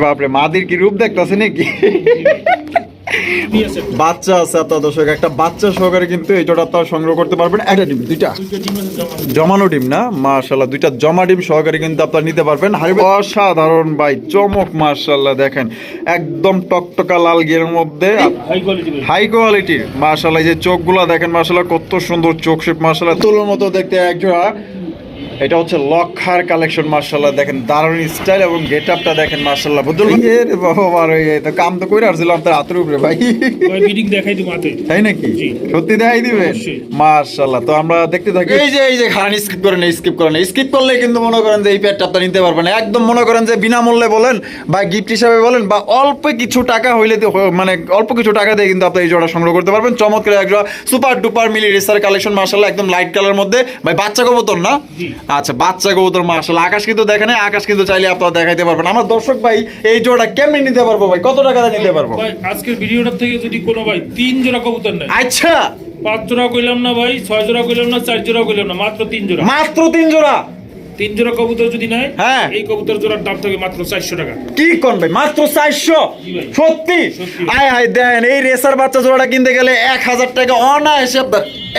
বাপরে, মাদির কি রূপ দেখতেছে নাকি? বাচ্চা আছে আপনার দর্শক একটা বাচ্চা সহকারে কিন্তু এই জোড়া আপনারা সংগ্রহ করতে পারবেন। একটা ডিম, দুইটা? জমানো ডিম না? মার্শাল্লাহ দুইটা জমা ডিম সহকারে কিন্তু আপনারা নিতে পারবেন। অসাধারণ ভাই, চমক মার্শাল্লাহ দেখেন। একদম টকটকা লাল গিয়ের মধ্যে। হাই কোয়ালিটির মার্শাল্লাহ যে চোখগুলো দেখেন মার্শাল্লাহ কত সুন্দর চোখ শেপ মার্শাল্লাহ তুলোর মতো দেখতে একজোড়া এটা হচ্ছে লক্ষার কালেকশন মার্শাল্লাহ দেখেন দারুণ স্টাইল এবং গেট আপটা দেখেন মার্শাল্লাহ বুঝল বাবা রে তো কাম তো করে আসছিলাম তার হাতের উপরে ভাই। বিডিং দেখাই দিই মাতে তাই নাকি? জি। সত্যি দেখাই দিবে মার্শাল্লাহ তো আমরা দেখতে থাকি। এই যে এই যে খান স্কিপ করেন স্কিপ করেন। স্কিপ করলে কিন্তু মনে করেন যে এই প্যাডটা আপনি নিতে পারবেন। একদম মনে করেন যে বিনামূল্যে বলেন বা গিফট হিসাবে বলেন বা অল্প কিছু টাকা হইলে তো মানে অল্প কিছু টাকা দিয়ে কিন্তু আপনি এই জোড়া সংগ্রহ করতে পারবেন। চমৎকার এক জোড়া সুপার ডুপার মিলি রেসার কালেকশন মার্শাল্লাহ একদম লাইট কালার মধ্যে। ভাই বাচ্চা কবুতর না? জি। আচ্ছা বাচ্চা কবুতর আসলে আকাশ কিন্তু দেখে দেখেন আকাশ কিন্তু চাইলে আপনারা দেখাইতে পারবেন। আমার দর্শক ভাই এই জোড়া কেমনি নিতে পারব ভাই? কত টাকা দিয়ে নিতে পারব? ভাই আজকের ভিডিওটা থেকে যদি কোনো ভাই তিন জোড়া কবুতর নেয়। আচ্ছা। পাঁচ জোড়া কইলাম না ভাই ছয় জোড়া কইলাম না চার জোড়া কইলাম না মাত্র তিন জোড়া। মাত্র তিন জোড়া? তিন জোড়া কবুতর যদি হ্যাঁ। এই কবুতর জোড়ার দাম থাকে মাত্র চারশো টাকা। কি কোন ভাই? মাত্র চারশো? জি ভাই। সত্যি? সত্যি। আয় দেন এই রেসার বাচ্চা জোড়াটা কিনতে গেলে এক হাজার টাকা অনায়াসে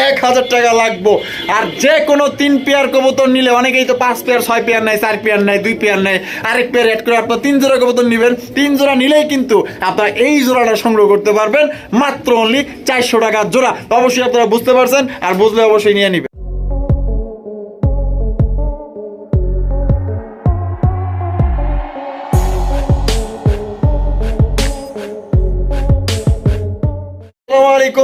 এক হাজার টাকা লাগবো। আর যে কোনো তিন পেয়ার কবুতর নিলে অনেকেই তো পাঁচ পেয়ার ছয় পেয়ার নেয় চার পেয়ার নেয় দুই পেয়ার নেয় আরেক পেয়ার অ্যাড করে আপনার তিন জোড়া কবুতর নেবেন। তিন জোড়া নিলেই কিন্তু আপনারা এই জোড়াটা সংগ্রহ করতে পারবেন। মাত্র অনলি চারশো টাকার জোড়া। অবশ্যই আপনারা বুঝতে পারছেন আর বুঝলে অবশ্যই নিয়ে নিবেন।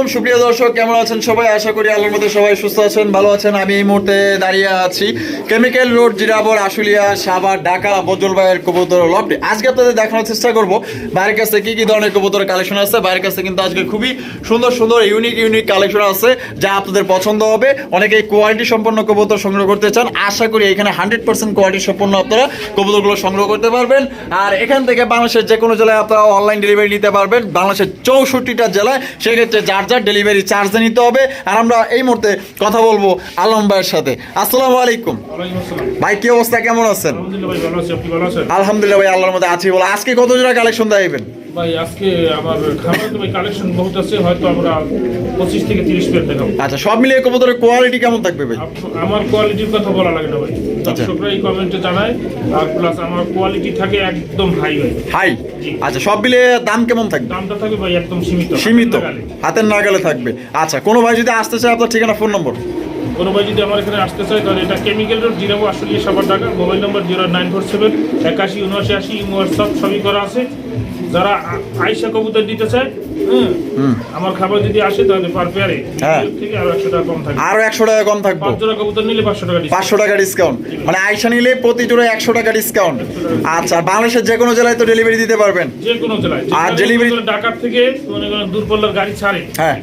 আলাইকুম, সুপ্রিয় দর্শক, কেমন আছেন সবাই? আশা করি আল্লাহর মধ্যে সবাই সুস্থ আছেন, ভালো আছেন। আমি এই মুহূর্তে দাঁড়িয়ে আছি কেমিক্যাল রোড, জিরাবর, আশুলিয়া, সাভার, ঢাকা বজল ভাইয়ের কবুতর লফটে আজকে আপনাদের দেখানোর চেষ্টা করব বাইরের কাছে কি কি ধরনের কবুতরের কালেকশন আছে। বাইরের কাছে কিন্তু আজকে খুবই সুন্দর সুন্দর ইউনিক ইউনিক কালেকশন আছে, যা আপনাদের পছন্দ হবে। অনেকেই কোয়ালিটি সম্পন্ন কবুতর সংগ্রহ করতে চান। আশা করি এখানে হান্ড্রেড পার্সেন্ট কোয়ালিটি সম্পন্ন আপনারা কবুতরগুলো সংগ্রহ করতে পারবেন। আর এখান থেকে বাংলাদেশের যে কোনো জেলায় আপনারা অনলাইন ডেলিভারি নিতে পারবেন। বাংলাদেশের চৌষট্টিটা জেলায়, সেক্ষেত্রে যার যার ডেলিভারি চার্জ নিতে হবে। আর আমরা এই মুহূর্তে কথা বলব আলম ভাইয়ের সাথে। আসসালামু আলাইকুম। ভাই কি অবস্থা? কেমন আলহামদুলিল্লাহ ভাই আছেন? আলহামদুলিল্লাহ ভাই আল্লাহর মধ্যে আছি বলে আজকে কত জোড়া কালেকশন দেখাবেন ভাই আজকে আমার খাবারে তো ভাই কালেকশন বহুত আছে হয়তো আমরা পঁচিশ থেকে তিরিশ পেয়ার দেখাবো। আচ্ছা সব মিলিয়ে কবুতরের কোয়ালিটি কেমন থাকবে ভাই? আমার কোয়ালিটির কথা বলা লাগে না ভাই। আচ্ছা। এই কমেন্টে জানায় আর প্লাস আমার কোয়ালিটি থাকে একদম হাই ভাই। হাই আচ্ছা সব মিলিয়ে দাম কেমন থাকবে? দামটা থাকে ভাই একদম সীমিত সীমিত। হাতের নাগালে থাকবে। আচ্ছা কোনো ভাই যদি আসতে চায় আপনার ঠিকানা ফোন নম্বর কোনো ভাই যদি আমার এখানে আসতে চায় তাহলে এটা কেমিক্যাল রোড জিরাবো আসলে সবার টাকা mobile number zero nine four seven একাশি উনআশি আশি হোয়াটসঅ্যাপ সবই করা আছে। যারা আইসা কবুতর দিতে চায় আমার খাবার যদি আসে তাহলে পার পেয়ারে হ্যাঁ। থেকে আরও একশো টাকা কম থাকে। আরও একশো টাকা কম থাকব। পাঁচ জোড়া কবুতর নিলে পাঁচশো টাকা discount। পাঁচশো টাকা ডিসকাউন্ট মানে আইসা নিলে প্রতি জোড়া একশো টাকা ডিসকাউন্ট আচ্ছা বাংলাদেশের যে কোনো জেলায় তো ডেলিভারি দিতে পারবেন? যে কোনো জেলায়। আর কবুতর ঢাকার থেকে মনে করেন দূরপল্লার গাড়ি ছাড়ে। হ্যাঁ।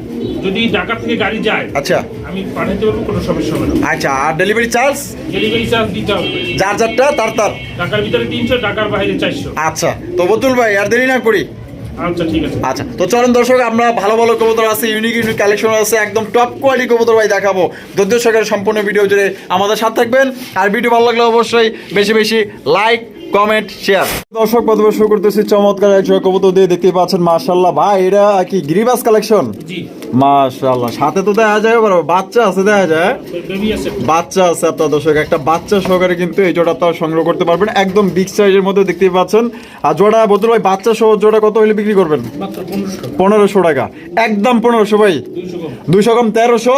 যদি ঢাকার থেকে গাড়ি যায় আচ্ছা। আমি পাঠাতে পারব কোনো সমস্যা হবে না। আচ্ছা আর ডেলিভারি চার্জ ডেলিভারি চার্জ দিতে হবে। যার যারটা তার তার। ঢাকার ভিতরে তিনশো ঢাকার বাইরে চারশো। আচ্ছা তো বতুল ভাই আর দেরি না করি। আচ্ছা ঠিক আছে। আচ্ছা তো চলেন দর্শক আমরা ভালো ভালো কবুতর আছে ইউনিক ইউনিক কালেকশন আছে একদম টপ কোয়ালিটি কবুতর ভাই দেখাবো। ধৈর্য সম্পূর্ণ ভিডিও জুড়ে আমাদের সাথে থাকবেন আর ভিডিও ভালো লাগলে অবশ্যই বেশি বেশি লাইক কমেন্ট শেয়ার দর্শক প্রথমে শুরু করতেছি চমৎকার এক কবুতর দিয়ে দেখতে পাচ্ছেন মার্শাল্লাহ ভাই এটা কি গিরিবাস কালেকশন জি। মাশাল্লাহ সাথে তো দেখা যায় বড় বাচ্চা আছে দেখা যায়। বাচ্চা আছে আপনার দর্শক একটা বাচ্চা সহকারে কিন্তু এই জোড়া আপনারা সংগ্রহ করতে পারবেন একদম বিগ সাইজের মধ্যে দেখতেই পাচ্ছেন। আর জোড়া বদল ভাই বাচ্চা সহ জোড়া কত হলে বিক্রি করবেন? পনেরোশো টাকা। একদম পনেরোশো ভাই। দুইশো কম। তেরোশো?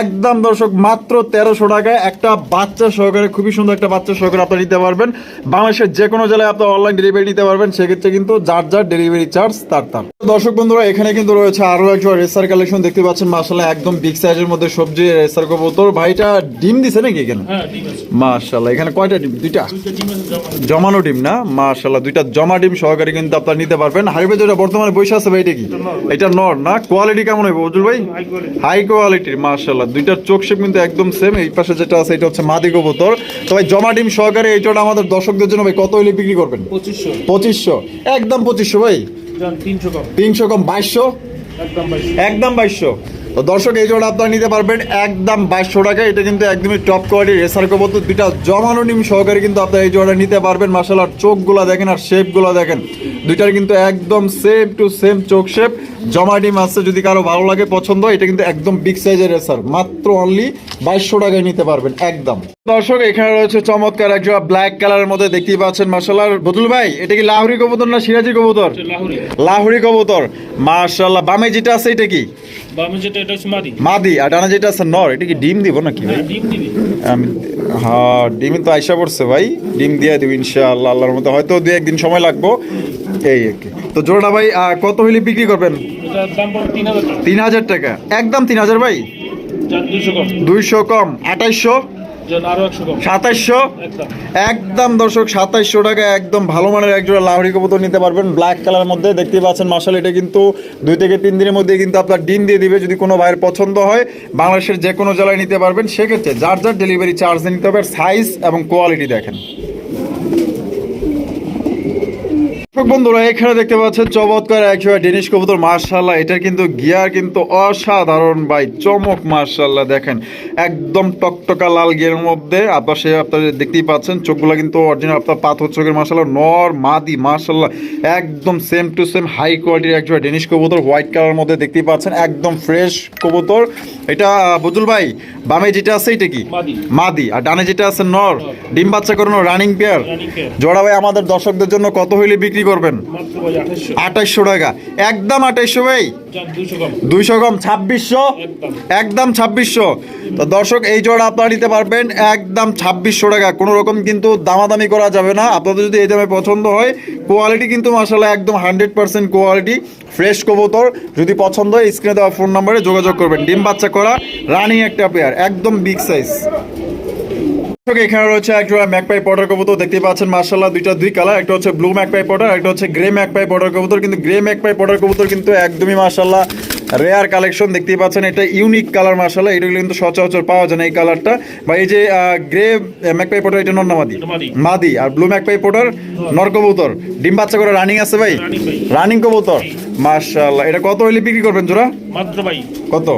একদম দর্শক মাত্র তেরোশো টাকায় একটা বাচ্চা সহকারে খুবই সুন্দর একটা বাচ্চা সহকারে আপনারা নিতে পারবেন। বাংলাদেশের যে কোনো জেলায় আপনার অনলাইন ডেলিভারি নিতে পারবেন সেক্ষেত্রে কিন্তু যার যার ডেলিভারি চার্জ তার তার। দর্শক বন্ধুরা এখানে কিন্তু রয়েছে আরও একজন রেসার কালেকশন দেখতে পাচ্ছেন মাসাল্লাহ একদম বিগ সাইজের মধ্যে সবজি রেসার কবুতর। ভাইটা ডিম দিছে নাকি এখানে? হ্যাঁ মাশাল্লাহ এখানে কয়টা ডিম? দুইটা? জমানো ডিম। না? মাশাল্লাহ দুইটা জমা ডিম সহকারে কিন্তু আপনারা নিতে পারবেন। হারিবে যেটা বর্তমানে বসে আছে ভাই এটা কি? এটা নর না? কোয়ালিটি কেমন হইব উজুল ভাই? হাই কোয়ালিটি কোয়ালিটির মাশাল্লাহ দুইটার চোখ শেপ কিন্তু একদম সেম এই পাশে যেটা আছে এটা হচ্ছে মাদি কবুতর। তো ভাই জমা ডিম সহকারে এই জোড়া আমাদের দর্শকদের জন্য ভাই কত হইলে বিক্রি করবেন? পঁচিশশো। পঁচিশশো। একদম পঁচিশশো ভাই? তিনশো কম। তিনশো কম বাইশশো? একদম বাইশ একদম বাইশশো। তো দর্শক, এই জোড়া আপনারা নিতে পারবেন একদম বাইশশো টাকা। এটা কিন্তু একদমই টপ কোয়ালিটির রেসার কবুতর। দুইটা জমানো নিম সহকারে কিন্তু আপনারা এই জোড়া নিতে পারবেন। মার্শাল আর চোখগুলো দেখেন আর শেপগুলো দেখেন। দুইটার কিন্তু একদম সেম টু সেম চোখ শেপ জমা ডিম আসছে যদি কারও ভালো লাগে, পছন্দ এটা কিন্তু একদম বিগ সাইজের রেসার। মাত্র অনলি বাইশশো টাকায় নিতে পারবেন, একদম। দর্শক এখানে রয়েছে চমৎকার এক জোড়া ব্ল্যাক কালারের মধ্যে দেখতেই পাচ্ছেন মার্শাল আর বদুল ভাই এটা কি লাহরি কবুতর না সিরাজি কবুতর? লাহুরি। কবুতর। মার্শাল্লাহ বামে যেটা আছে এটা কি? বামে যেটা এটা হচ্ছে মাদি। মাদি আর ডানা যেটা আছে নর। এটা কি ডিম দিব নাকি? ভাই হ্যাঁ, ডিম দিবি। আমি হ্যাঁ ডিম তো আইসা পড়ছে ভাই। ডিম দিয়ে দিব ইনশাআল্লাহ আল্লাহর মতো হয়তো দু একদিন সময় লাগবো। এই তো জোড়া ভাই কত হইলে বিক্রি করবেন? তিন হাজার টাকা। একদম তিন হাজার ভাই? যার দুইশো কম। দুইশো কম আঠাইশশো? সাতাইশশো? একদম। দর্শক সাতাইশশো টাকা একদম ভালো মানের একজোড়া লাহরি কবুতর নিতে পারবেন। ব্ল্যাক কালার মধ্যে দেখতেই পাচ্ছেন মাসাল এটা কিন্তু দুই থেকে তিন দিনের মধ্যে কিন্তু আপনার ডিম দিয়ে দিবে যদি কোনো ভাইয়ের পছন্দ হয়। বাংলাদেশের যে কোনো জেলায় নিতে পারবেন। সেক্ষেত্রে যার যার ডেলিভারি চার্জ নিতে হবে সাইজ এবং কোয়ালিটি দেখেন দর্শক বন্ধুরা এখানে দেখতে পাচ্ছেন চমৎকার একজোড়া ডেনিশ কবুতর। মার্শাল্লাহ এটার কিন্তু গিয়ার কিন্তু অসাধারণ ভাই চমক মার্শাল্লাহ দেখেন। একদম টকটকা লাল গিয়ারের মধ্যে। আপনার সে আপনারা দেখতেই পাচ্ছেন চোখগুলো কিন্তু অরিজিনাল আপনার পাথর চোখের মার্শাল্লাহ নর মাদি মার্শাল্লাহ একদম সেম টু সেম হাই কোয়ালিটির একজোড়া ডেনিশ কবুতর হোয়াইট কালার মধ্যে দেখতেই পাচ্ছেন একদম ফ্রেশ কবুতর। এটা বদুল ভাই বামে যেটা আছে এটা কি? মাদি। আর ডানে যেটা আছে নর ডিম বাচ্চা করানো রানিং পেয়ার জোড়া ভাই আমাদের দর্শকদের জন্য কত হইলে বিক্রি করবেন? আঠাইশশো। টাকা। একদম আঠাইশশো ভাই? দুইশো কম। ছাব্বিশশো? একদম। ছাব্বিশশো। তো দর্শক এই জোড়া আপনারা নিতে পারবেন একদম ছাব্বিশশো টাকা। কোনো রকম কিন্তু দামাদামি করা যাবে না। আপনাদের যদি এই দামে পছন্দ হয় কোয়ালিটি কিন্তু মাসাল্লাহ একদম হান্ড্রেড পার্সেন্ট কোয়ালিটি ফ্রেশ কবুতর। যদি পছন্দ হয় স্ক্রিনে দেওয়া ফোন নম্বরে যোগাযোগ করবেন। ডিম বাচ্চা করা রানিং একটা পেয়ার একদম বিগ সাইজ এখানে রয়েছে একটা ম্যাকপাই পটার কবুতর দেখতে পাচ্ছেন মার্শাল্লাহ দুইটা দুই কালার একটা হচ্ছে ব্লু ম্যাকপাই পটার একটা হচ্ছে গ্রে ম্যাকপাই পটার কবুতর কিন্তু গ্রে ম্যাকপাই পটার কবুতর কিন্তু একদমই মার্শাল্লাহ রেয়ার কালেকশন দেখতেই পাচ্ছেন এটা ইউনিক কালার মার্শাল্লাহ এটাগুলো কিন্তু সচরাচর পাওয়া যায় না এই কালারটা বা এই যে গ্রে ম্যাকপাই পটার এটা নন্নামাদি মাদি। আর ব্লু ম্যাকপাই পটার নর কবুতর। ডিম বাচ্চা করে রানিং আছে ভাই? রানিং কবুতর। মার্শাল্লাহ এটা কত হইলে বিক্রি করবেন জোড়া? মাত্র ভাই। কত?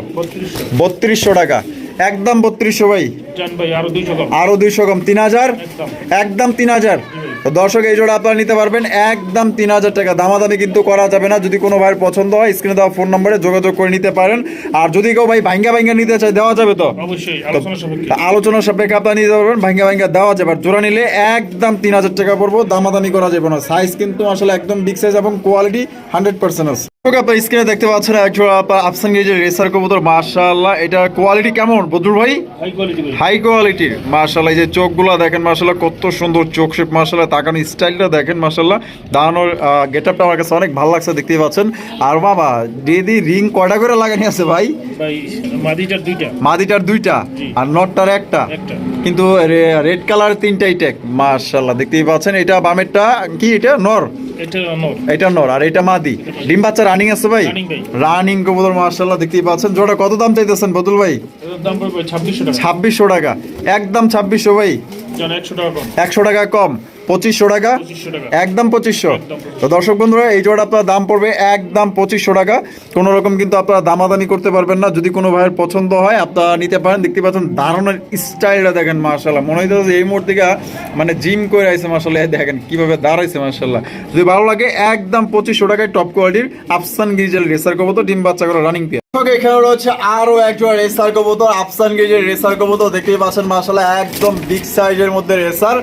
বত্রিশশো টাকা। একদম বত্রিশশো ভাই। আরও দুইশো কম। তিন হাজার? একদম। তিন হাজার। দর্শক এই জোড়া আপনারা নিতে পারবেন। একদম তিন হাজার টাকা। দামাদামি কিন্তু করা যাবে না। যদি কোনো ভাইয়ের পছন্দ হয় স্ক্রিনে দেওয়া ফোন নম্বরে যোগাযোগ করে নিতে পারেন। আর যদি কেউ ভাই ভাঙ্গা ভাঙ্গা নিতে চায় দেওয়া যাবে তো? অবশ্যই আলোচনা সাপেক্ষে। আপনারা নিতে পারবেন। ভাঙ্গা ভাঙ্গা দেওয়া যাবে। আর জোড়া নিলে একদম তিন হাজার টাকা পড়ব। দামাদামি করা যাবে না। সাইজ কিন্তু আসলে একদম বিগ সাইজ এবং কোয়ালিটি হান্ড্রেড পার্সেন্ট আছে। আপনার স্ক্রিনে দেখতে পাচ্ছেন এক জোড়া আফসান গেজের রেসার কবুতর মার্শাল্লাহ এটা কোয়ালিটি কেমন বদরুল ভাই? হাই কোয়ালিটির মার্শাল্লাহ এই যে চোখগুলো দেখেন মার্শাল্লাহ কত সুন্দর চোখ শেপ মার্শাল্লাহ তাকানো স্টাইলটা দেখেন মার্শাল্লাহ দাঁড়ানোর গেট আপটা আমার কাছে অনেক ভালো লাগছে দেখতেই পাচ্ছেন। আর বাবা দিদি রিং কয়টা করে লাগানি আছে ভাই? মাদিটার দুইটা। আর নটটার একটা? একটা। কিন্তু রেড কালার তিনটাই টেক মার্শাল্লাহ দেখতেই পাচ্ছেন এটা বামেরটা কি এটা? নর? এটা নর। আর এটা মাদি। ডিম বাচ্চা রানিং আছে ভাই? রানিং কবুতর মার্শাল্লাহ দেখতেই পাচ্ছেন। জোড়া কত দাম চাইতেছেন বদুল ভাই? ছাব্বিশশো টাকা। একদম ছাব্বিশশো ভাই। একশো টাকা কম। পঁচিশশো টাকা? একদম পঁচিশশো? তো দর্শক বন্ধুরা এই জোড়া আপনার দাম পড়বে একদম পঁচিশশো টাকা। কোনো রকম কিন্তু আপনারা দামাদামি করতে পারবেন না। যদি কোনো ভাইয়ের পছন্দ হয় আপনারা নিতে পারেন। দেখতে পাচ্ছেন দারুণের স্টাইলটা দেখেন মার্শাল্লাহ মনে হইতে যে এই মুহূর্তে মানে জিম করে আইছে মার্শাল্লাহ দেখেন কীভাবে দাঁড়াইছে মার্শাল্লাহ যদি ভালো লাগে একদম পঁচিশশো টাকায় টপ কোয়ালিটির আফসান গিরিজেল রেসার কবুতর ডিম বাচ্চা করে রানিং পেয়ে এখানে রয়েছে আরও একজন রেসার কবুতর আফসান গেজের রেসার কবুতর। দেখতেই পাচ্ছেন মার্শাল্লাহ একদম বিগ সাইজের মধ্যে রেসার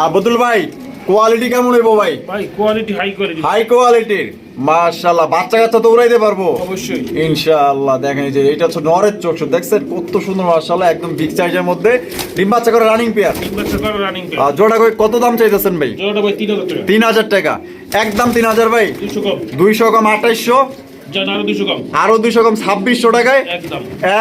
আর বদুল ভাই কোয়ালিটি কেমন হইব ভাই? ভাই কোয়ালিটি হাই কোয়ালিটি হাই কোয়ালিটির মাশাআল্লাহ বাচ্চা কাচ্চা তো উড়াইতে পারব? অবশ্যই। ইনশাআল্লাহ দেখেন এই যে এটা হচ্ছে নরের চোখ দেখছেন? কত সুন্দর মাশাআল্লাহ একদম বিগ সাইজের মধ্যে। ডিম বাচ্চা করে রানিং পেয়ার তিন বছর করে রানিং আর জোড়া করে কত দাম চাইতেছেন ভাই? জোড়াটা ভাই তিন হাজার টাকা। তিন হাজার টাকা। একদম তিন হাজার ভাই। দুশো কম। দুইশো কম আঠাইশশো। যান আরও দুশো কম। ছাব্বিশশো টাকায়?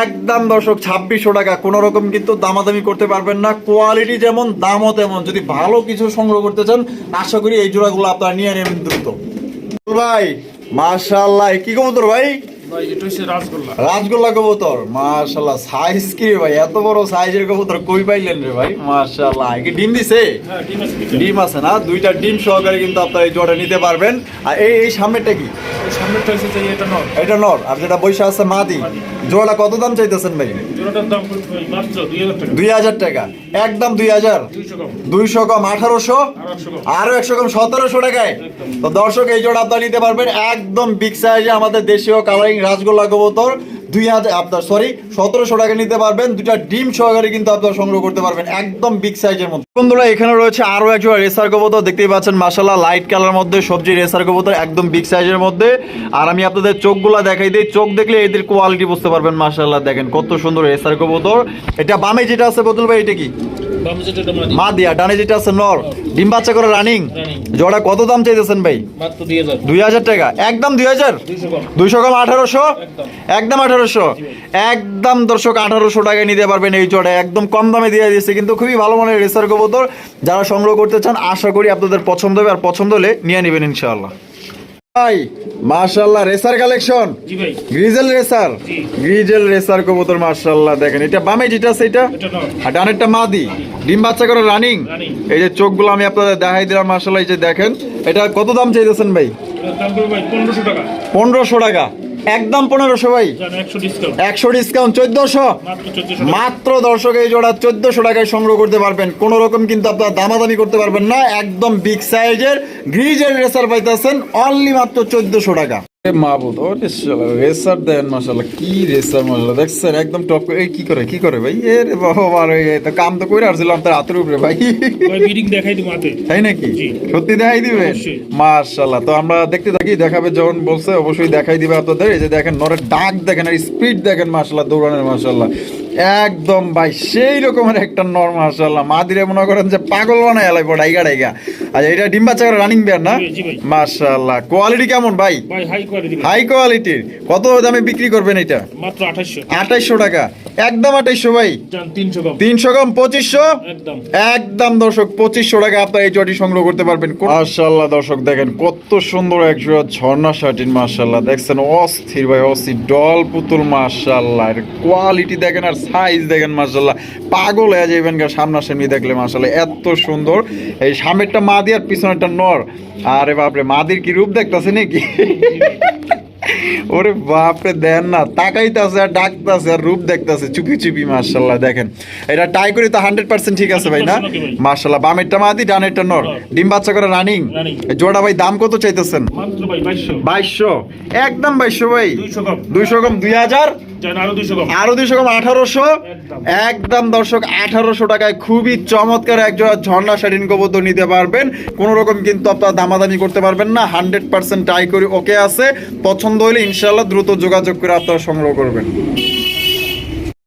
একদম দর্শক ছাব্বিশশো টাকা। কোনো রকম কিন্তু দামাদামি করতে পারবেন না। কোয়ালিটি যেমন দামও তেমন। যদি ভালো কিছু সংগ্রহ করতে চান আশা করি এই জোড়াগুলো আপনারা নিয়ে নেবেন দ্রুত। ভাই মাশাআল্লাহ কি কবুতর ভাই? রাজগোল্লা কবুতর মাশাল্লাহ সাইজ কি ভাই? এত বড় সাইজের কবুতর কই পাইলেন রে ভাই? মাশাল্লাহ কি ডিম দিছে? হ্যাঁ ডিম আছে দুইটা। ডিম আছে না? দুইটা ডিম সহকারে কিন্তু আপনারা এই জোড়া নিতে পারবেন। আর এই এই সামনেটা কি? ওই সামনেরটা হচ্ছে যে এটা নর। আর যেটা বৈশা আছে মাদি। জোড়াটা কত দাম চাইতেছেন ভাই? দুই হাজার টাকা। একদম দুই হাজার। দুইশো কম। আঠারোশো? একশো কম। আরও একশো কম সতেরোশো টাকায়। তো দর্শক এই জোড়া আপনারা নিতে পারবেন। একদম বিগ সাইজে আমাদের দেশীয় কালারিং রাজগোল্লা কবুতর দুই হাজার আপনার সরি সতেরোশো টাকা নিতে পারবেন। দুটা ডিম সহকারে কিন্তু আপনারা সংগ্রহ করতে পারবেন একদম বিগ সাইজের মধ্যে। বন্ধুরা এখানে রয়েছে আরও এক জোড়া রেসার কবুতর। দেখতেই পাচ্ছেন মাসাল্লাহ লাইট কালার মধ্যে সবজি রেসার কবুতর একদম বিগ সাইজের মধ্যে। আর আমি আপনাদের চোখগুলা দেখাই দিই। চোখ দেখলে এদের কোয়ালিটি বুঝতে পারবেন মাসাল্লাহ দেখেন কত সুন্দর রেসার কবুতর। এটা বামে যেটা আছে বদল ভাই এটা কি? মা দিয়া ডানে যেটা আছে নর। ডিম বাচ্চা করে রানিং জোড়া কত দাম চাইতেছেন ভাই? দুই হাজার। টাকা। একদম দুই হাজার? দুইশো কম আঠারোশো? একদম। একদম আঠারোশো একদম দর্শক আঠারোশো টাকায় নিতে পারবেন এই জোড়া একদম কম দামে দিয়ে দিয়েছে কিন্তু খুবই ভালো মানের রেসার কবুতর। যারা সংগ্রহ করতে চান আশা করি আপনাদের পছন্দ হবে আর পছন্দ হলে নিয়ে নেবেন ইনশাআল্লাহ। ভাই racer collection? Grizzle racer? Grizzle racer কবুতর মাশাআল্লাহ দেখেন এটা বামে যেটা আর ডানেরটা মাদি। ডিম বাচ্চা করে রানিং এই যে চোখগুলো আমি আপনাদের দেখাই দিলাম এই যে দেখেন। এটা কত দাম চাইতেছেন ভাই? টাকা। পনেরোশো টাকা। একদম পনেরোশো ভাই। একশো ডিসকাউন্ট একশো চোদ্দশো। মাত্র চোদ্দশো মাত্র দর্শক এই জোড়া চোদ্দশো টাকায় সংগ্রহ করতে পারবেন। কোন রকম কিন্তু আপনার দামাদামি করতে পারবেন না। একদম বিগ সাইজের গ্রিজের রেসার পাইতেছেন অনলি মাত্র চোদ্দশো টাকা। মাহবুদ ও রেসার দেন মাসাল্লাহ কি রেসার মাসাল্লাহ দেখছেন একদম টপ করে এই কি করে কি করে ভাই? এ রে বাবা রে তো কাম তো আসছিলাম তার হাতের উপরে ভাই। বিডিং দেখাই দিব হাতে। তাই নাকি? সত্যি দেখাই দিবে। তো আমরা দেখতে থাকি দেখাবে যখন বলছে অবশ্যই দেখাই দিবে আপনাদের। এই যে দেখেন নরের ডাক দেখেন আর স্পিড দেখেন মার্শাল্লাহ দৌড়ানোর মার্শাল্লাহ একদম ভাই সেই রকমের একটা নর মার্শাল্লাহ মাদিরে মনে করেন যে পাগল বানায় এলাই পড়া ডাইগা ডাইগা। আচ্ছা এটা ডিম্বা চাকরা রানিং বিয়ার না? মার্শাল্লাহ কোয়ালিটি কেমন ভাই? হাই কোয়ালিটির কত দামে বিক্রি করবেন এটা? মাত্র আঠাইশশো। টাকা। একদম আঠাইশশো ভাই। তিনশো কম। কম পঁচিশশো? একদম। দর্শক পঁচিশশো টাকা আপনার এই জটি সংগ্রহ করতে পারবেন। মার্শাল্লাহ দর্শক দেখেন কত সুন্দর এক ঝর্ণা শার্টিন মার্শাল্লাহ দেখছেন অস্থির ভাই অস্থির ডল পুতুল মার্শাল্লাহ এর কোয়ালিটি দেখেন আর সাইজ দেখেন মার্শাল্লাহ পাগল হয়ে যাবেন গা সামনাসামনি দেখলে মার্শাল্লাহ এত সুন্দর। এই সামনেরটা মাদি আর পিছনেরটা নর। আরে বাপরে মাদির কি রূপ দেখতেছে নাকি? ওরে বাপরে দেন না। তাকাইতাছে আর ডাকতাছে আর রূপ দেখতাছে চুপি চুপি মার্শাল্লাহ দেখেন। এটা টাই করি তো হান্ড্রেড পার্সেন্ট ঠিক আছে ভাই না? 100% ভাই। মার্শাল্লাহ বামেরটা মাদি ডানেরটা নর। ডিম বাচ্চা করে রানিং জোড়া ভাই দাম কত চাইতেছেন? বাইশশো। একদম বাইশশো ভাই। দুইশো কম দুই হাজার। আরও দুইশো কম। আরও দুইশো কম আঠারোশো? একদম। একদম দর্শক আঠারোশো টাকায় খুবই চমৎকার এক ঝর্ণা শাড়িন কবুতর নিতে পারবেন। কোন রকম কিন্তু আপনার দামাদামি করতে পারবেন না হান্ড্রেড পার্সেন্ট ট্রাই করি ওকে আছে। পছন্দ হলে ইনশাল্লাহ দ্রুত যোগাযোগ করে আপনারা সংগ্রহ করবেন।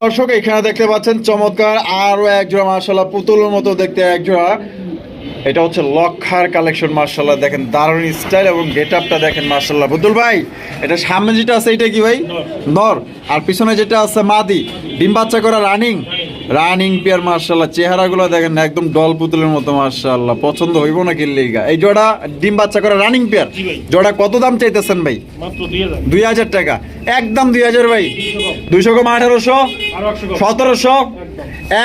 দর্শক এখানে দেখতে পাচ্ছেন চমৎকার আরও একজোড়া মার্শাল্লাহ পুতুলের মতো দেখতে এক জোড়া এটা হচ্ছে লক্ষার কালেকশন মার্শাল্লাহ দেখেন দারুণ স্টাইল এবং গেট আপটা দেখেন মার্শাল্লাহ বুদুল ভাই এটা সামনে যেটা আছে এটা কি ভাই? নর। নর আর পিছনে যেটা আছে মাদি। ডিম বাচ্চা করা রানিং রানিং পেয়ার মার্শাল্লাহ চেহারাগুলো দেখেন একদম ডল পুতুলের মতো মার্শাল্লাহ পছন্দ হইব না কিনলেইগা এই জোড়া ডিম বাচ্চা করা রানিং পেয়ার জোড়া কত দাম চাইতেছেন ভাই? দুই হাজার। টাকা। একদম দুই হাজার ভাই। দুইশো কম। আঠারোশো। সতেরোশো।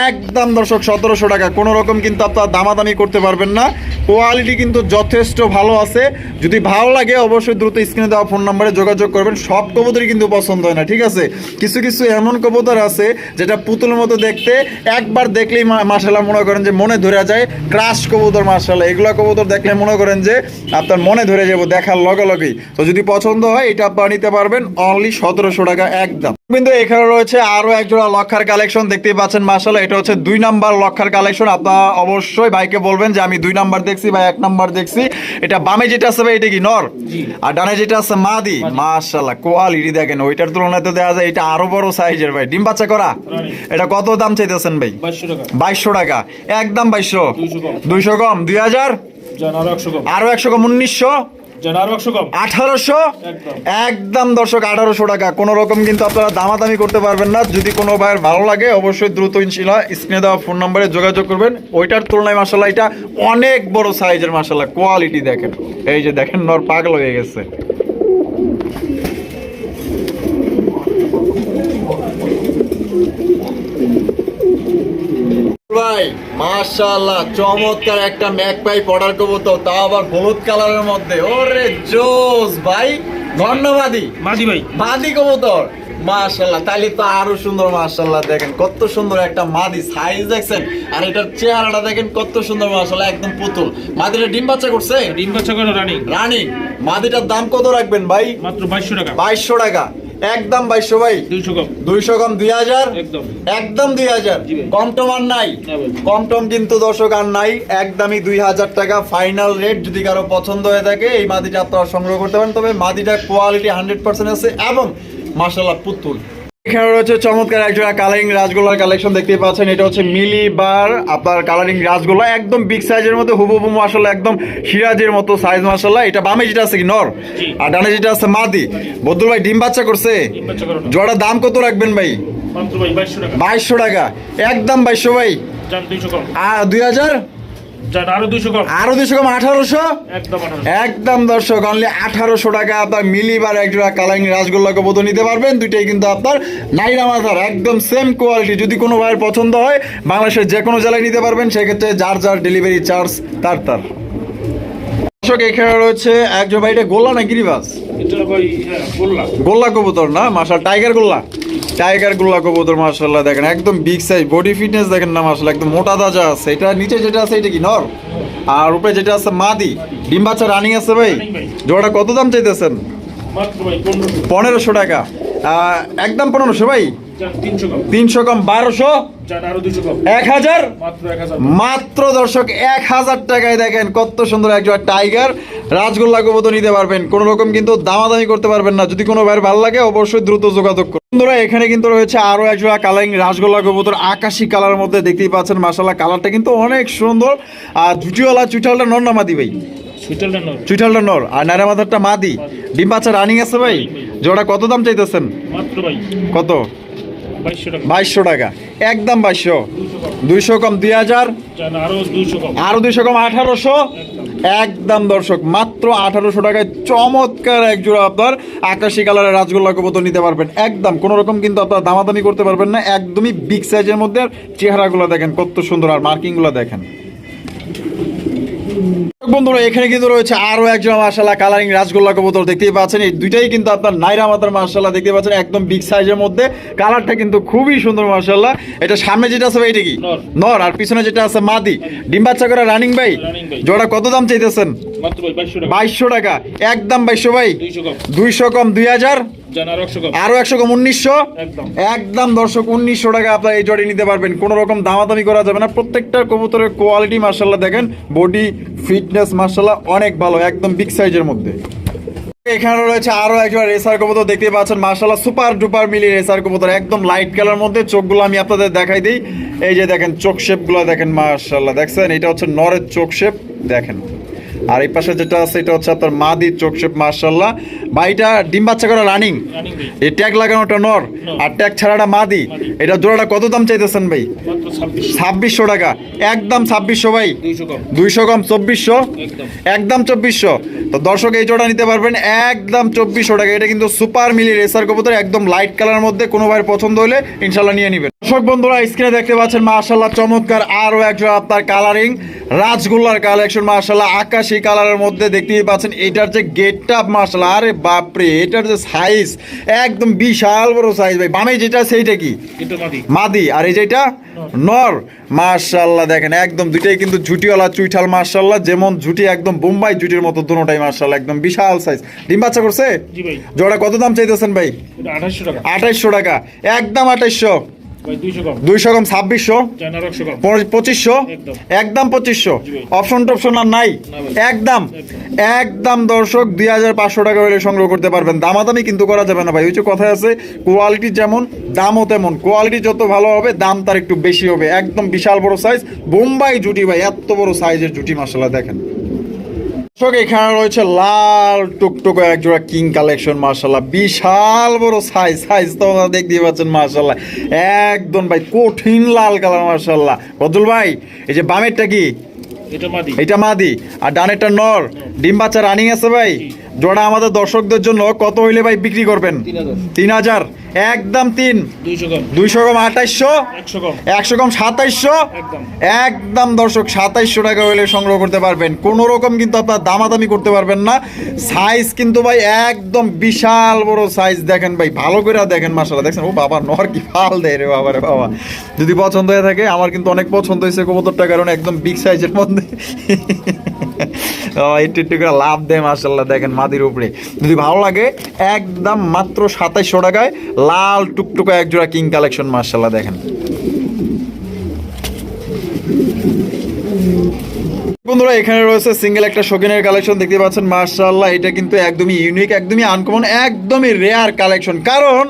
একদম দর্শক, সতেরোশো টাকা। কোনো রকম কিন্তু আপনার দামাদামি করতে পারবেন না। কোয়ালিটি কিন্তু যথেষ্ট ভালো আছে। যদি ভালো লাগে, অবশ্যই দ্রুত স্ক্রিনে দেওয়া ফোন নাম্বারে যোগাযোগ করবেন। সব কবুতরই কিন্তু পছন্দ হয় না, ঠিক আছে? কিছু কিছু এমন কবুতর আছে যেটা পুতুলের মতো দেখতে। একবার দেখলেই মাসাল্লাহ মনে করেন যে মনে ধরে যায়। ক্রাশ কবুতর মাসাল্লাহ এগুলো কবুতর দেখলে মনে করেন যে আপনার মনে ধরে যাব দেখার লগে লগেই। তো যদি পছন্দ হয়, এটা আপনারা নিতে পারবেন। অনলি সতেরোশো টাকা, একদম। কিন্তু এখানে রয়েছে আরও একজোড়া লক্ষার কালেকশন দেখতেই পাচ্ছেন মাসাল্লাহ এটা হচ্ছে দুই নাম্বার লক্ষার কালেকশন। আপনারা অবশ্যই ভাইকে বলবেন যে আমি দুই নাম্বার দেখছি বা এক নাম্বার দেখছি। এটা বামে যেটা আছে ভাই এটা কি নর? আর ডানে যেটা আছে মাদি? মাশাল্লাহ কোয়ালিটি দেখেন ওইটার তুলনায় তো দেখা যায় এটা আরও বড় সাইজের ভাই। ডিম বাচ্চা করা? এটা কত দাম চাইতেছেন ভাই? বাইশশো টাকা। একদম বাইশশো? দুইশো কম। দুই হাজার? আরও একশো কম উনিশশো? আঠারোশো? একদম। দর্শক আঠারোশো টাকা। কোনো রকম কিন্তু আপনারা দামাদামি করতে পারবেন না। যদি কোনো ভাইয়ের ভালো লাগে অবশ্যই দ্রুত ইনশাল্লাহ স্ক্রিনে দেওয়া ফোন নম্বরে যোগাযোগ করবেন। ওইটার তুলনায় মাসাল্লাহ এটা অনেক বড় সাইজের মাসাল্লাহ কোয়ালিটি দেখেন। এই যে দেখেন নর পাগল হয়ে গেছে। ভাই মাশাআল্লাহ চমৎকার একটা ম্যাকপাই পড়ার কবুতর তাও আবার হলুদ কালারের মধ্যে। ওরে জোস ভাই ধন্যবাদই। মাদি ভাই। মাদি কবুতর। মাশাআল্লাহ তাইলে তো আরও সুন্দর মাশাআল্লাহ দেখেন কত সুন্দর একটা মাদি সাইজ দেখছেন? আর এটার চেহারাটা দেখেন কত সুন্দর মাশাআল্লাহ একদম পুতুল। মাদিটা ডিম বাচ্চা করছে? ডিম বাচ্চা করে রানিং রানিং মাদিটার দাম কত রাখবেন ভাই? মাত্র বাইশশো টাকা। বাইশশো টাকা। একদম বাইশো ভাই। দুইশো কম। দুই হাজার? একদম। দুই হাজার। কম টম আর নাই? না কম টম কিন্তু দর্শক আর নাই। একদমই দুই হাজার টাকা। ফাইনাল রেট যদি কারও পছন্দ হয়ে থাকে এই মাদিটা আপনারা সংগ্রহ করতে পারেন। তবে মাদিটার কোয়ালিটি হান্ড্রেড পার্সেন্ট আছে এবং মার্শাল পুতুল। এখানে রয়েছে চমৎকার একজোড়া কালারিং রাজগোল্লার কালেকশন দেখতে পাচ্ছেন। এটা হচ্ছে মিলি বার। আপনার কালারিং রাজগোল্লা একদম বিগ সাইজের মধ্যে হুবহু মাসাল্লাহ একদম সিরাজের মতো সাইজ মাসাল্লাহ এটা বামে যেটা আছে কি? নর। আর ডানে যেটা আছে মাদি। বদুল ভাই ডিম বাচ্চা করছে? জোড়া দাম কত রাখবেন ভাই? বাইশশো টাকা। একদম বাইশশো ভাই। আর দুই হাজার? আরও দুইশো কম। আরও দুশো কম আঠারোশো? একদম দর্শক অনলি আঠারোশো টাকা আপনার মিলিবার এক জোড়া কালারিং রাসগোল্লা কবুত নিতে পারবেন। দুইটাই কিন্তু আপনার নাইরা মাথার একদম সেম কোয়ালিটি যদি কোনো ভাইয়ের পছন্দ হয় বাংলাদেশের যে কোনো জেলায় নিতে পারবেন সেক্ষেত্রে যার যার ডেলিভারি চার্জ তার তার। দর্শক এখানে রয়েছে একজন ভাই এটা গোল্লা না গিরিবাস হ্যাঁ গোল্লা। কবুতর না? মার্শাল টাইগার গোল্লা। টাইগারগুলা কবুতর মার্শাল্লাহ দেখেন একদম বিগ সাইজ বডি ফিটনেস দেখেন না মার্শাল একদম মোটা দাজা আছে। এটা নিচে যেটা আছে এটা কি নর? আর উপরে যেটা আছে মাদি। ডিম বাচ্চা রানিং আছে ভাই। জোড়াটা কত দাম চাইতেছেন? মাত্র ভাই পনেরোশো। টাকা। একদম পনেরোশো ভাই। তিনশো কম। বারোশো? এক হাজার? মাত্র দর্শক এক হাজার টাকায় দেখেন কত সুন্দর একজন টাইগার। রাজগোল্লা কবুতর নিতে পারবেন। কোনো রকম কিন্তু দামাদামি করতে পারবেন না। যদি কোনো ভাইয়ের ভালো লাগে অবশ্যই দ্রুত যোগাযোগ করুন। বন্ধুরা এখানে কিন্তু রয়েছে আরও একজন কালারিং রাজগোল্লা কবুতর আকাশি কালার মধ্যে দেখতেই পাচ্ছেন। মাসাল্লাহ কালারটা কিন্তু অনেক সুন্দর। আর জুটিওয়ালা চুইঠালটা নর না মাদি ভাই? সুইটারল্যান্ড চুইঠালটা নর। আর নারা মাথারটা মাদি? ডিম বাচ্চা রানিং আছে ভাই? জোড়া কত দাম চাইতেছেন? কত? বাইশশো টাকা। একদম বাইশশো। দুইশো কম দুই হাজার। যান আরও দুইশো কম। আরও দুইশো কম আঠারোশো। একদম দর্শক মাত্র আঠারোশো টাকায় চমৎকার এক জোড়া আপনার আকাশি কালারের রাজগোল্লা কবুতর নিতে পারবেন। একদম কোনো রকম কিন্তু আপনার দামাদামি করতে পারবেন না। একদমই বিগ সাইজের মধ্যে চেহারাগুলো দেখেন কত সুন্দর আর মার্কিংগুলো দেখেন। বন্ধুরা এখানে কিন্তু রয়েছে আরও একজন মার্শাল্লাহ কালারিং রাজগোল্লা কবুতর দেখতেই পাচ্ছেন। এই দুইটাই কিন্তু আপনার নাইরা মাতার মার্শাল্লাহ দেখতে পাচ্ছেন একদম বিগ সাইজের মধ্যে। কালারটা কিন্তু খুবই সুন্দর মার্শাল্লাহ এটা সামনে যেটা আছে ভাই এটা কি? নর। আর পিছনে যেটা আছে মাদি। ডিম বাচ্চা করে রানিং ভাই? জোড়া কত দাম চাইতেছেন? বাইশশো টাকা। একদম বাইশশো ভাই? দুইশো কম দুই হাজার? আরও একশো কম। উনিশশো? একদম। দর্শক উনিশশো টাকা আপনার এই জড়ি নিতে পারবেন। কোনো রকম দামাদামি করা যাবে না। প্রত্যেকটা কবুতরের কোয়ালিটি মার্শাল্লাহ দেখেন। বডি ফিটনেস মার্শাল্লাহ অনেক ভালো একদম বিগ সাইজের মধ্যে। এখানে রয়েছে আরও রেসার কবুতর দেখতে পাচ্ছেন মার্শাল্লাহ সুপার ডুপার মিলি রেসার কবুতর। একদম লাইট কালার মধ্যে। চোখগুলো আমি আপনাদের দেখাই দিই। এই যে দেখেন চোখ শেপগুলো দেখেন মার্শাল্লাহ দেখছেন? এটা হচ্ছে নরের চোখ শেপ দেখেন। আর এই পাশে যেটা আছে এটা হচ্ছে আপনার মাদি চোখ শেপ মার্শাল্লাহ বা এটা ডিম বাচ্চা করা রানিং এই ট্যাগ লাগানোটা নর। আর ট্যাগ ছাড়াটা মাদি। এটা জোড়াটা কত দাম চাইতেছেন ভাই? ছাব্বিশশো। টাকা। একদম ছাব্বিশশো ভাই। দুইশো কম। চব্বিশশো? একদম। একদম চব্বিশশো। তো দর্শক এই জোড়া নিতে পারবেন একদম চব্বিশশো টাকা। এটা কিন্তু সুপার মিলি রেসার কবুতর একদম লাইট কালার মধ্যে। কোনো ভাইয়ের পছন্দ হলে ইনশাল্লাহ নিয়ে নেবেন। দর্শক বন্ধুরা স্ক্রিনে দেখতে পাচ্ছেন মার্শাল্লাহ চমৎকার আরও একজন আপনার কালারিং রাজগোল্লার কালেকশন মার্শাল্লাহ আকাশি কালারের মধ্যে দেখতেই পাচ্ছেন এটার যে গেটটা মার্শাল আরে বাপরে এটার যে সাইজ একদম বিশাল বড় সাইজ ভাই। বামে যেটা সেইটা কি? মাদি। আর এই যেটা নর। মার্শাল্লাহ দেখেন একদম দুইটাই কিন্তু ঝুটিওয়ালা চুইঠাল মার্শাল্লাহ। যেমন ঝুটি একদম বোম্বাই ঝুটির মতো দুটোটাই মার্শাল্লাহ একদম বিশাল সাইজ ডিম বাচ্চা করছে? জোড়া কত দাম চাইতেছেন ভাই? এটা আঠাশশো টাকা। আঠাইশশো টাকা। একদম আঠাইশশো। ভাই দুইশো কম ছাব্বিশশো। পঁচিশশো? একদম। পঁচিশশো। অপশন টপশন আর নাই? একদম একদম দর্শক দুই হাজার পাঁচশো টাকা হলে সংগ্রহ করতে পারবেন। দামাদামি কিন্তু করা যাবে না ভাই। ওই যে কথা আছে কোয়ালিটি যেমন দামও তেমন। কোয়ালিটি যত ভালো হবে দাম তার একটু বেশি হবে। একদম বিশাল বড় সাইজ বোম্বাই জুটি ভাই এত বড় সাইজের জুটি মাসালা দেখেন। দর্শক এখানে রয়েছে লাল টুকটুক এক জোড়া কিং কালেকশন মার্শাল্লাহ বিশাল বড় সাইজ সাইজ তো দেখতেই পাচ্ছেন মার্শাল্লাহ একদম ভাই কঠিন লাল কালার মার্শাল্লাহ বদুল ভাই এই যে বামেরটা কি? এটা মাদি। এটা মাদি। আর ডানেরটা নর। ডিম বাচ্চা রানিং আছে ভাই? জোড়া আমাদের দর্শকদের জন্য কত হইলে ভাই বিক্রি করবেন? তিন হাজার। একদম তিন। দুইশো কম আঠাইশশো। একশো কম সাতাইশশো। একদম। দর্শক সাতাইশশো টাকা হইলে সংগ্রহ করতে পারবেন। কোনো রকম কিন্তু আপনার দামাদামি করতে পারবেন না। সাইজ কিন্তু ভাই একদম বিশাল বড় সাইজ দেখেন ভাই ভালো করে দেখেন মাসালা দেখছেন? ও বাবা নর কি ফাল দেয় রে বাবা রে বাবা। যদি পছন্দ হয়ে থাকে আমার কিন্তু অনেক পছন্দ হয়েছে কবুতরটা কারণ একদম বিগ সাইজের মধ্যে। একটু একটু করে লাভ দেয় মার্শাল্লাহ দেখেন মাদির উপরে। যদি ভালো লাগে, একদম মাত্র সাতাইশশো টাকায় লাল টুকটুকা এক জোড়া কিং কালেকশন মাসাল্লাহ দেখেন। বন্ধুরা এখানে রয়েছে সিঙ্গেল একটা শৌখিনের কালেকশন দেখতে পাচ্ছেন। মার্শাল্লাহ এটা কিন্তু একদমই ইউনিক একদমই আনকমন একদমই রেয়ার কালেকশন কারণ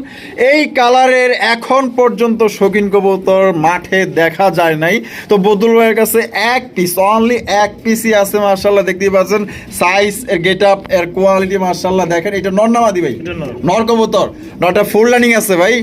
এই কালারের এখন পর্যন্ত শৌখিন কবুতর মাঠে দেখা যায় নাই। তো বদুল ভাইয়ের কাছে এক পিস অনলি এক পিসই আছে মার্শাল্লাহ দেখতে পাচ্ছেন। সাইজ এর গেট আপ এর কোয়ালিটি মার্শাল্লাহ দেখেন এটা নর্নামাদি ভাই? নর। নর কবুতর। নটা ফুল রানিং আছে ভাই।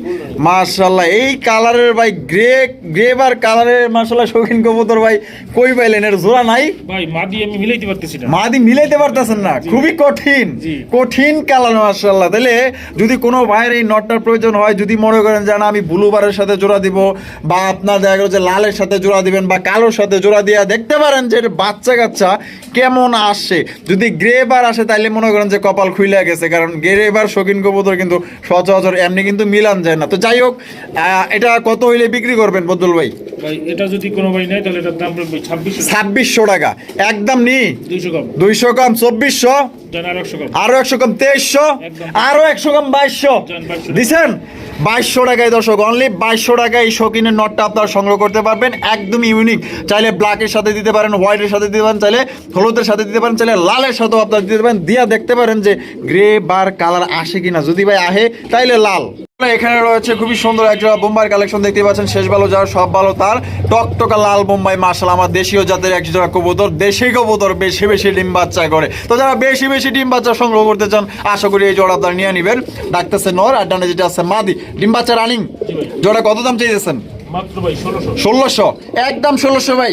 মার্শাল্লাহ এই কালারের ভাই গ্রে গ্রে বার কালারের মার্শাল্লাহ শৌখিন কবুতর ভাই কই পাইলেন? এর জোড়া নাই। ভাই মাদি আমি মিলাইতে পারতেছি না। মাদি মিলাইতে পারতেছেন না খুবই কঠিন জি। কঠিন কালার মার্শাল্লাহ তাহলে যদি কোনো ভাইয়ের এই নটটার প্রয়োজন হয় যদি মনে করেন যে না আমি ব্লু সাথে জোড়া দিব বা আপনার দেখা গেল যে লালের সাথে জোড়া দিবেন বা কালোর সাথে জোড়া দিয়া দেখতে পারেন যে বাচ্চা কাচ্চা কেমন আসে। যদি গ্রে বার আসে তাইলে মনে করেন যে কপাল খুইলা গেছে। কারণ গ্রে বার শৌখিন কবুতর কিন্তু সচরাচর এমনি কিন্তু মিলান যায় না। তো যাই হোক আহ, এটা কত হইলে বিক্রি করবেন বদল ভাই? ভাই এটা যদি কোনো ভাই নেয় তাহলে এটার দাম পড়বে ছাব্বিশশো ছাব্বিশশো টাকা। একদম নি? দুইশো কম দুইশো কম চব্বিশশো? একশো কম আরও একশো কম তেইশশো। আরও একশো কম বাইশশো? যান, 2200 দিছেন? বাইশশো টাকায় দর্শক অনলি বাইশশো টাকায় এই শৌখিনের নটটা আপনারা সংগ্রহ করতে পারবেন। একদম ইউনিক চাইলে ব্ল্যাকের সাথে দিতে পারেন হোয়াইটের সাথে দিতে পারেন চাইলে হলুদের সাথে দিতে পারেন চাইলে লালের সাথেও আপনারা দিতে পারেন। দিয়া দেখতে পারেন যে গ্রে বার কালার আসে কিনা। যদি ভাই আহে তাইলে লাল। এখানে রয়েছে খুবই সুন্দর একটা বোম্বাই কালেকশন দেখতে পাচ্ছেন। শেষ ভালো যার, সব ভালো তার। টকটকা লাল বোম্বাই মার্শাল আমার দেশীয় জাতের এক জোড়া কবুতর, দেশি কবুতর, বেশি বেশি ডিম বাচ্চা করে। তো যারা বেশি বেশি ডিম বাচ্চা সংগ্রহ করতে চান, আশা করি এই জোড়া আপনারা নিয়ে নেবেন। ডাকতেছে নর, আর ডানে যেটা আছে মাদি। ডিম বাচ্চা রানিং জোড়া কত দাম চাইতেছেন? ষোলোশো। একদম ষোলোশো ভাই।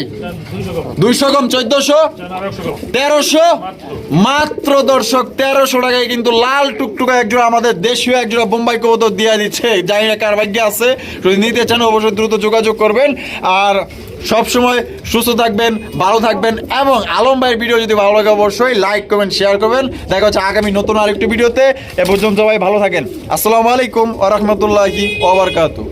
দুইশো কম চোদ্দশো? তেরোশো? মাত্র দর্শক, তেরোশো টাকায় কিন্তু লাল টুকটুকা একজোড়া আমাদের দেশীয় একজোড়া বোম্বাই কবুতর দিয়ে দিচ্ছে। জানি না কার ভাগ্যে আছে, যদি নিতে চান অবশ্যই দ্রুত যোগাযোগ করবেন। আর সব সময় সুস্থ থাকবেন, ভালো থাকবেন, এবং আলম ভাইয়ের ভিডিও যদি ভালো লাগে অবশ্যই লাইক করবেন শেয়ার করবেন। দেখা হচ্ছে আগামী নতুন আরেকটি ভিডিওতে। এ পর্যন্ত সবাই ভালো থাকেন। আসসালামু আলাইকুম ওয়া রাহমাতুল্লাহি ওয়া বারাকাতুহু।